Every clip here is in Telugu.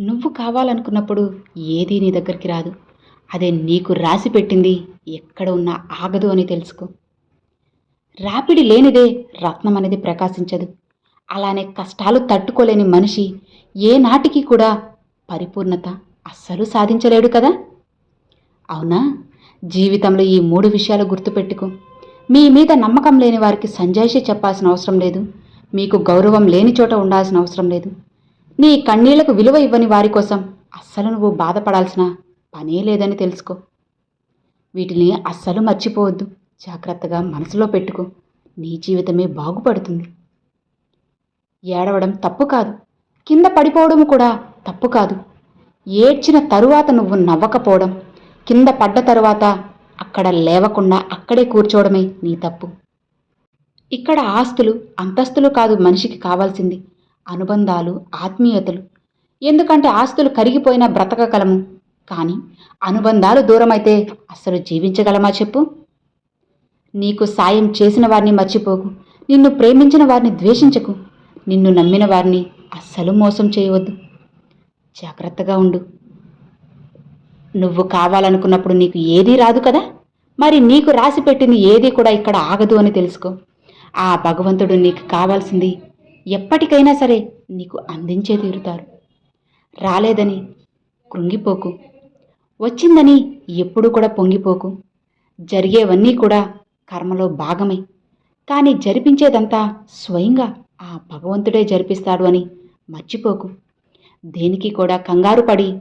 నువ్వు కావాలనుకున్నప్పుడు ఏదీ నీ దగ్గరికి రాదు. అదే నీకు రాసి పెట్టింది ఎక్కడ ఉన్నా ఆగదు అని తెలుసుకో. రాపిడి లేనిదే రత్నం అనేది ప్రకాశించదు. అలానే కష్టాలు తట్టుకోలేని మనిషి ఏ నాటికి కూడా పరిపూర్ణత అస్సలు సాధించలేడు కదా? అవునా? జీవితంలో ఈ మూడు విషయాలు గుర్తుపెట్టుకో. మీ మీద నమ్మకం లేని వారికి సంజాయిషి చెప్పాల్సిన అవసరం లేదు. మీకు గౌరవం లేని చోట ఉండాల్సిన అవసరం లేదు. నీ కన్నీళ్ళకు విలువ ఇవ్వని వారి కోసం అస్సలు నువ్వు బాధపడాల్సిన పనే లేదని తెలుసుకో. వీటిని అస్సలు మర్చిపోవద్దు. జాగ్రత్తగా మనసులో పెట్టుకో. నీ జీవితమే బాగుపడుతుంది. ఏడవడం తప్పు కాదు. కింద పడిపోవడం కూడా తప్పు కాదు. ఏడ్చిన తరువాత నువ్వు నవ్వకపోవడం కింద పడ్డ తరువాత అక్కడ లేవకుండా అక్కడే కూర్చోవడమే నీ తప్పు. ఇక్కడ ఆస్తులు అంతస్తులు కాదు మనిషికి కావాల్సింది. అనుబంధాలు ఆత్మీయతలు. ఎందుకంటే ఆస్తులు కరిగిపోయినా బ్రతకగలము. కానీ అనుబంధాలు దూరమైతే అస్సలు జీవించగలమా చెప్పు? నీకు సాయం చేసిన వారిని మర్చిపోకు. నిన్ను ప్రేమించిన వారిని ద్వేషించకు. నిన్ను నమ్మిన వారిని అస్సలు మోసం చేయవద్దు. జాగ్రత్తగా ఉండు. నువ్వు కావాలనుకున్నప్పుడు నీకు ఏదీ రాదు కదా? మరి నీకు రాసి పెట్టింది ఏదీ కూడా ఇక్కడ ఆగదు అని తెలుసుకో. ఆ భగవంతుడు నీకు కావాల్సింది ఎప్పటికైనా సరే నీకు అందించే తీరుతారు. రాలేదని కృంగిపోకు. వచ్చిందని ఎప్పుడు కూడా పొంగిపోకు. జరిగేవన్నీ కూడా కర్మలో భాగమే. కానీ జరిపించేదంతా స్వయంగా ఆ భగవంతుడే జరిపిస్తాడు అని మర్చిపోకు. దేనికి కూడా కంగారు పడి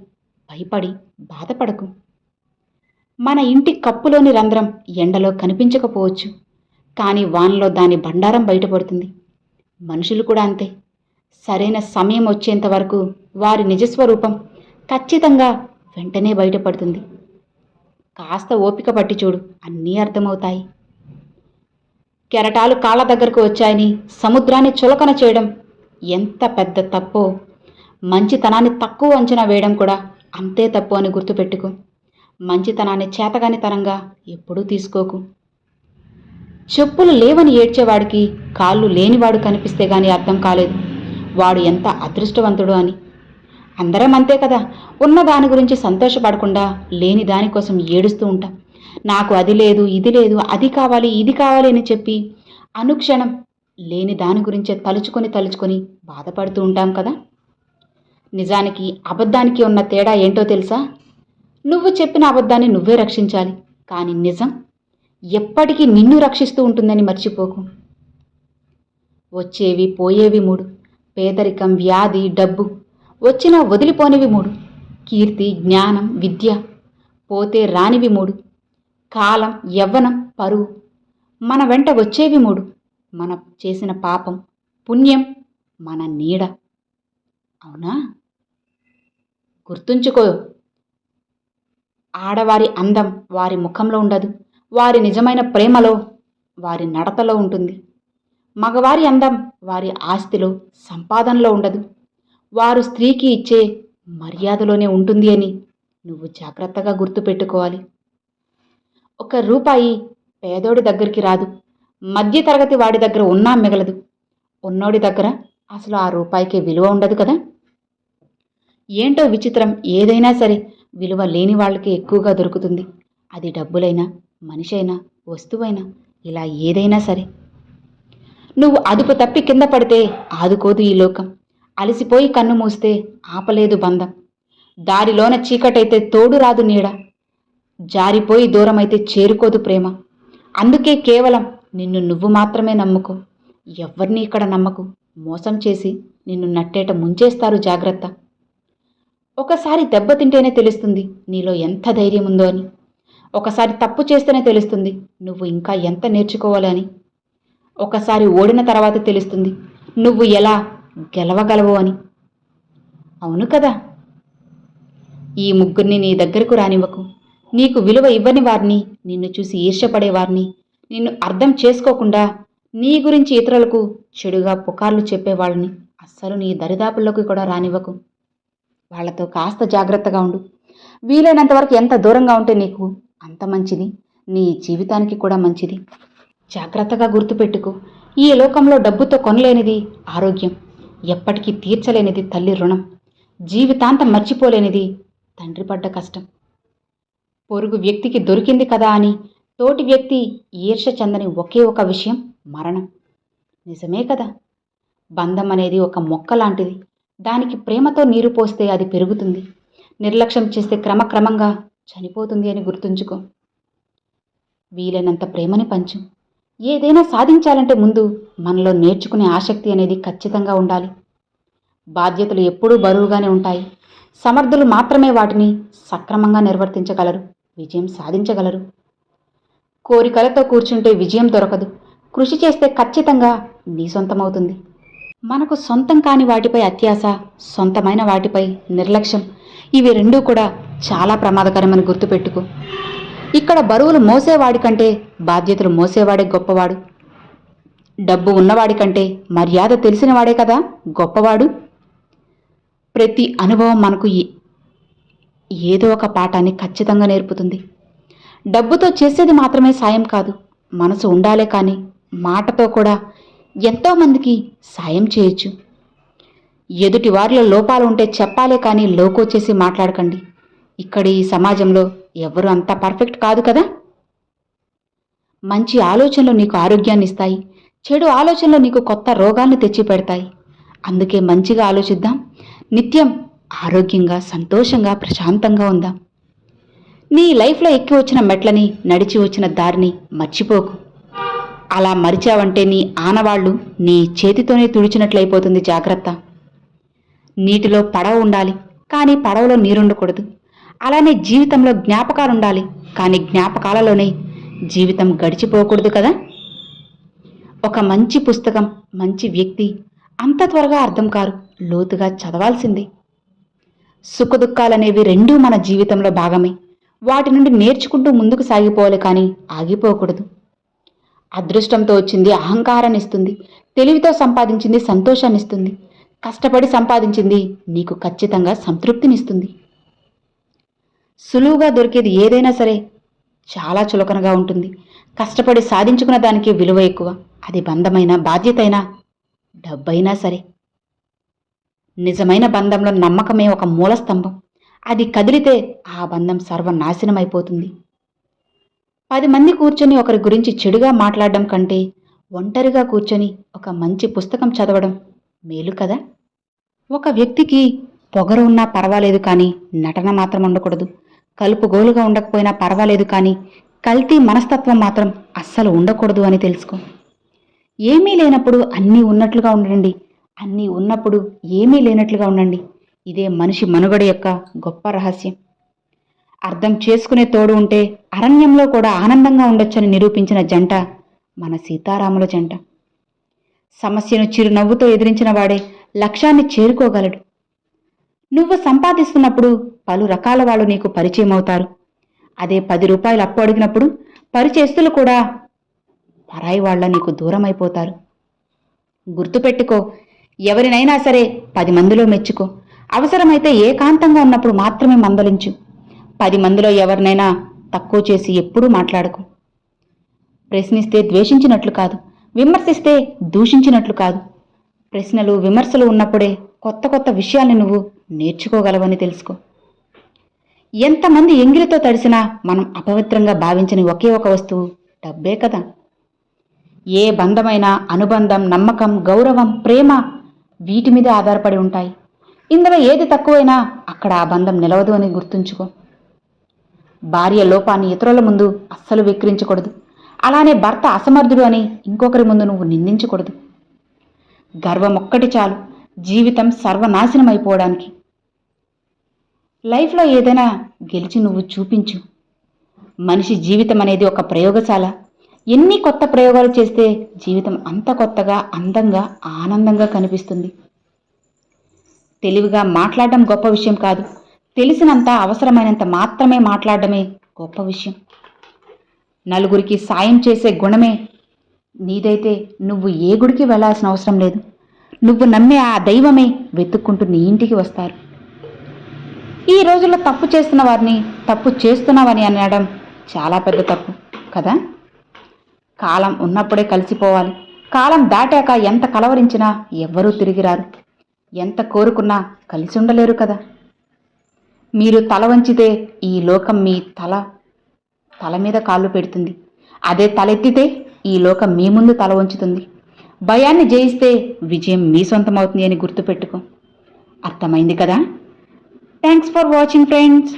భయపడి బాధపడకు. మన ఇంటి కప్పులోని రంధ్రం ఎండలో కనిపించకపోవచ్చు. కానీ వానలో దాని బండారం బయటపడుతుంది. మనుషులు కూడా అంతే. సరైన సమయం వచ్చేంత వరకు వారి నిజస్వరూపం ఖచ్చితంగా వెంటనే బయటపడుతుంది. కాస్త ఓపిక పట్టి చూడు అన్నీ అర్థమవుతాయి. కెరటాలు కాళ్ళ దగ్గరకు వచ్చాయని సముద్రాన్ని చులకన చేయడం ఎంత పెద్ద తప్పో మంచితనాన్ని తక్కువ అంచనా వేయడం కూడా అంతే తప్పు అని గుర్తుపెట్టుకో. మంచితనాన్ని చేతగాని తరంగా ఎప్పుడూ తీసుకోకు. చెప్పులు లేవని ఏడ్చేవాడికి కాళ్ళు లేనివాడు కనిపిస్తే గాని అర్థం కాలేదు. వాడు ఎంత అదృష్టవంతుడు అని. అందరం అంతే కదా. ఉన్న దాని గురించి సంతోషపడకుండా లేని దానికోసం ఏడుస్తూ ఉంటాం. నాకు అది లేదు ఇది లేదు అది కావాలి ఇది కావాలి అని చెప్పి అనుక్షణం లేని దాని గురించే తలుచుకొని తలుచుకొని బాధపడుతూ ఉంటాం కదా. నిజానికి అబద్ధానికి ఉన్న తేడా ఏంటో తెలుసా? నువ్వు చెప్పిన అబద్ధాన్ని నువ్వే రక్షించాలి. కానీ నిజం ఎప్పటికీ నిన్ను రక్షిస్తూ ఉంటుందని మర్చిపోకు. వచ్చేవి పోయేవి మూడు. పేదరికం వ్యాధి డబ్బు. వచ్చినా వదిలిపోనివి మూడు. కీర్తి జ్ఞానం విద్య. పోతే రానివి మూడు. కాలం యవ్వనం పరువు. మన వెంట వచ్చేవి మూడు. మన చేసిన పాపం పుణ్యం మన నీడ. అవునా? గుర్తుంచుకో. ఆడవారి అందం వారి ముఖంలో ఉండదు. వారి నిజమైన ప్రేమలో వారి నడతలో ఉంటుంది. మగవారి అందం వారి ఆస్తిలో సంపాదనలో ఉండదు. వారు స్త్రీకి ఇచ్చే మర్యాదలోనే ఉంటుంది అని నువ్వు జాగ్రత్తగా గుర్తుపెట్టుకోవాలి. ఒక రూపాయి పేదోడి దగ్గరికి రాదు. మధ్యతరగతి వాడి దగ్గర ఉన్నా మిగలదు. ఉన్నోడి దగ్గర అసలు ఆ రూపాయికి విలువ ఉండదు కదా? ఏంటో విచిత్రం ఏదైనా సరే విలువ లేని వాళ్ళకి ఎక్కువగా దొరుకుతుంది. అది డబ్బులైనా మనిషైనా వస్తువైనా ఇలా ఏదైనా సరే. నువ్వు అదుపు తప్పి కింద పడితే ఆదుకోదు ఈ లోకం. అలసిపోయి కన్ను మూస్తే ఆపలేదు బంధం. దారిలోన చీకటైతే తోడు రాదు నీడ. జారిపోయి దూరమైతే చేరుకోదు ప్రేమ. అందుకే కేవలం నిన్ను నువ్వు మాత్రమే నమ్ముకో. ఎవరిని ఇక్కడ నమ్మకు? మోసం చేసి నిన్ను నట్టేట ముంచేస్తారు జాగ్రత్త. ఒకసారి దెబ్బతింటేనే తెలుస్తుంది నీలో ఎంత ధైర్యం ఉందో అని. ఒకసారి తప్పు చేస్తేనే తెలుస్తుంది నువ్వు ఇంకా ఎంత నేర్చుకోవాలని ఒకసారి ఓడిన తర్వాత తెలుస్తుంది నువ్వు ఎలా గెలవగలవు అని. అవును కదా? ఈ ముగ్గురిని నీ దగ్గరకు రానివ్వకు. నీకు విలువ ఇవ్వని వారిని నిన్ను చూసి ఈర్ష్యపడే వారిని నిన్ను అర్థం చేసుకోకుండా నీ గురించి ఇతరులకు చెడుగా పుకార్లు చెప్పేవాళ్ళని అస్సలు నీ దరిదాపుల్లోకి కూడా రానివ్వకు. వాళ్ళతో కాస్త జాగ్రత్తగా ఉండు. వీలైనంత వరకు ఎంత దూరంగా ఉంటే నీకు అంత మంచిది. నీ జీవితానికి కూడా మంచిది. జాగ్రత్తగా గుర్తుపెట్టుకో. ఈ లోకంలో డబ్బుతో కొనలేనిది ఆరోగ్యం. ఎప్పటికీ తీర్చలేనిది తల్లి రుణం. జీవితాంతం మర్చిపోలేనిది తండ్రి పడ్డ కష్టం. పొరుగు వ్యక్తికి దొరికింది కదా అని తోటి వ్యక్తి ఈర్ష చెందని ఒకే ఒక విషయం మరణం. నిజమే కదా? బంధం అనేది ఒక మొక్క లాంటిది. దానికి ప్రేమతో నీరు పోస్తే అది పెరుగుతుంది. నిర్లక్ష్యం చేస్తే క్రమక్రమంగా చనిపోతుంది అని గుర్తుంచుకో. వీలైనంత ప్రేమని పంచు. ఏదైనా సాధించాలంటే ముందు మనలో నేర్చుకునే ఆసక్తి అనేది ఖచ్చితంగా ఉండాలి. బాధ్యతలు ఎప్పుడూ బరువుగానే ఉంటాయి. సమర్థులు మాత్రమే వాటిని సక్రమంగా నిర్వర్తించగలరు విజయం సాధించగలరు. కోరికలతో కూర్చుంటే విజయం దొరకదు. కృషి చేస్తే ఖచ్చితంగా నీ సొంతమవుతుంది. మనకు సొంతం కాని వాటిపై అత్యాశ సొంతమైన వాటిపై నిర్లక్ష్యం ఇవి రెండూ కూడా చాలా ప్రమాదకరమని గుర్తుపెట్టుకో. ఇక్కడ బరువులు మోసేవాడి కంటే బాధ్యతలు మోసేవాడే గొప్పవాడు. డబ్బు ఉన్నవాడి కంటే మర్యాద తెలిసినవాడే కదా గొప్పవాడు. ప్రతి అనుభవం మనకు ఏదో ఒక పాఠాన్ని ఖచ్చితంగా నేర్పుతుంది. డబ్బుతో చేసేది మాత్రమే సాయం కాదు మనసు ఉండాలే కానీ మాటతో కూడా ఎంతోమందికి సాయం చేయొచ్చు. ఎదుటి వారిలో లోపాలు ఉంటే చెప్పాలే కానీ లోకో చేసి మాట్లాడకండి. ఇక్కడ ఈ సమాజంలో ఎవరు అంత పర్ఫెక్ట్ కాదు కదా? మంచి ఆలోచనలు నీకు ఆరోగ్యాన్ని ఇస్తాయి చెడు ఆలోచనలు నీకు కొత్త రోగాల్ని తెచ్చి పెడతాయి అందుకే మంచిగా ఆలోచిద్దాం. నిత్యం ఆరోగ్యంగా సంతోషంగా ప్రశాంతంగా ఉందాం. నీ లైఫ్లో ఎక్కి వచ్చిన మెట్లని నడిచి వచ్చిన దారిని మర్చిపోకు. అలా మరిచావంటే నీ ఆనవాళ్ళు నీ చేతితోనే తుడిచినట్లయిపోతుంది జాగ్రత్త. నీటిలో పడవ ఉండాలి కానీ పడవలో నీరుండకూడదు. అలానే జీవితంలో జ్ఞాపకాలు ఉండాలి కానీ జ్ఞాపకాలలోనే జీవితం గడిచిపోకూడదు కదా? ఒక మంచి పుస్తకం మంచి వ్యక్తి అంత త్వరగా అర్థం కారు లోతుగా చదవాల్సిందే. సుఖదుఖాలనేవి రెండూ మన జీవితంలో భాగమే. వాటి నుండి నేర్చుకుంటూ ముందుకు సాగిపోవాలి కానీ ఆగిపోకూడదు. అదృష్టంతో వచ్చింది అహంకారాన్ని ఇస్తుంది తెలివితో సంపాదించింది సంతోషాన్నిస్తుంది. కష్టపడి సంపాదించింది నీకు ఖచ్చితంగా సంతృప్తినిస్తుంది. సులువుగా దొరికేది ఏదైనా సరే చాలా చులకనగా ఉంటుంది. కష్టపడి సాధించుకున్న దానికి విలువ ఎక్కువ. అది బంధమైన బాధ్యత అయినా డబ్బైనా సరే. నిజమైన బంధంలో నమ్మకమే ఒక మూల స్తంభం అది కదిలితే ఆ బంధం సర్వనాశనమైపోతుంది. పది మంది కూర్చొని ఒకరి గురించి చెడుగా మాట్లాడడం కంటే ఒంటరిగా కూర్చొని ఒక మంచి పుస్తకం చదవడం మేలు కదా? ఒక వ్యక్తికి పొగరు ఉన్నా పర్వాలేదు కానీ నటన మాత్రం ఉండకూడదు. కలుపు గోలుగా ఉండకపోయినా పర్వాలేదు కానీ కల్తీ మనస్తత్వం మాత్రం అస్సలు ఉండకూడదు అని తెలుసుకో. ఏమీ లేనప్పుడు అన్నీ ఉన్నట్లుగా ఉండండి. అన్నీ ఉన్నప్పుడు ఏమీ లేనట్లుగా ఉండండి. ఇదే మనిషి మనుగడ యొక్క గొప్ప రహస్యం. అర్థం చేసుకునే తోడు ఉంటే అరణ్యంలో కూడా ఆనందంగా ఉండొచ్చని నిరూపించిన జంట మన సీతారాముల జంట. సమస్యను చిరునవ్వుతో ఎదిరించిన వాడే లక్ష్యాన్ని చేరుకోగలడు. నువ్వు సంపాదిస్తున్నప్పుడు పలు రకాల వాళ్ళు నీకు పరిచయం అవుతారు. అదే పది రూపాయలు అప్పు అడిగినప్పుడు పరిచేస్తులు కూడా పరాయి వాళ్ళ నీకు దూరం అయిపోతారు. గుర్తుపెట్టుకో ఎవరినైనా సరే పది మందిలో మెచ్చుకో. అవసరమైతే ఏకాంతంగా ఉన్నప్పుడు మాత్రమే మందలించు. పది మందిలో ఎవరినైనా తక్కువ చేసి ఎప్పుడూ మాట్లాడకు. ప్రశ్నిస్తే ద్వేషించినట్లు కాదు విమర్శిస్తే దూషించినట్లు కాదు. ప్రశ్నలు విమర్శలు ఉన్నప్పుడే కొత్త కొత్త విషయాల్ని నువ్వు నేర్చుకోగలవని తెలుసుకో. ఎంతమంది ఎంగిలితో తడిసినా మనం అపవిత్రంగా భావించని ఒకే ఒక వస్తువు డబ్బే కదా. ఏ బంధమైన అనుబంధం నమ్మకం గౌరవం ప్రేమ వీటి మీద ఆధారపడి ఉంటాయి. ఇందులో ఏది తక్కువైనా అక్కడ ఆ బంధం నిలవదు అని గుర్తుంచుకో. భార్య లోపాన్ని ఇతరుల ముందు అస్సలు విక్రించకూడదు అలానే భర్త అసమర్థుడు అని ఇంకొకరి ముందు నువ్వు నిందించకూడదు. గర్వం ఒక్కటి చాలు. జీవితం సర్వనాశనం అయిపోవడానికి లైఫ్లో ఏదైనా గెలిచి నువ్వు చూపించు. మనిషి జీవితం అనేది ఒక ప్రయోగశాల. ఎన్ని కొత్త ప్రయోగాలు చేస్తే జీవితం అంత కొత్తగా అందంగా ఆనందంగా కనిపిస్తుంది. తెలివిగా మాట్లాడడం గొప్ప విషయం కాదు. తెలిసినంత అవసరమైనంత మాత్రమే మాట్లాడడమే గొప్ప విషయం. నలుగురికి సాయం చేసే గుణమే. నీదైతే నువ్వు ఏ గుడికి వెళ్ళాల్సిన అవసరం లేదు. నువ్వు నమ్మే ఆ దైవమే వెతుక్కుంటూ నీ ఇంటికి వస్తారు. ఈ రోజుల్లో తప్పు చేస్తున్న వారిని తప్పు చేస్తున్నావని అనడం చాలా పెద్ద తప్పు కదా? కాలం ఉన్నప్పుడే కలిసిపోవాలి. కాలం దాటాక ఎంత కలవరించినా ఎవ్వరూ తిరిగి రారు ఎంత కోరుకున్నా కలిసి ఉండలేరు కదా? మీరు తల వంచితే ఈ లోకం మీ తల తల మీద కాళ్ళు పెడుతుంది. అదే తలెత్తితే ఈ లోకం మీ ముందు తల వంచుతుంది. భయాన్ని జయిస్తే విజయం మీ సొంతమవుతుంది అని గుర్తుపెట్టుకో. అర్థమైంది కదా? Thanks for watching friends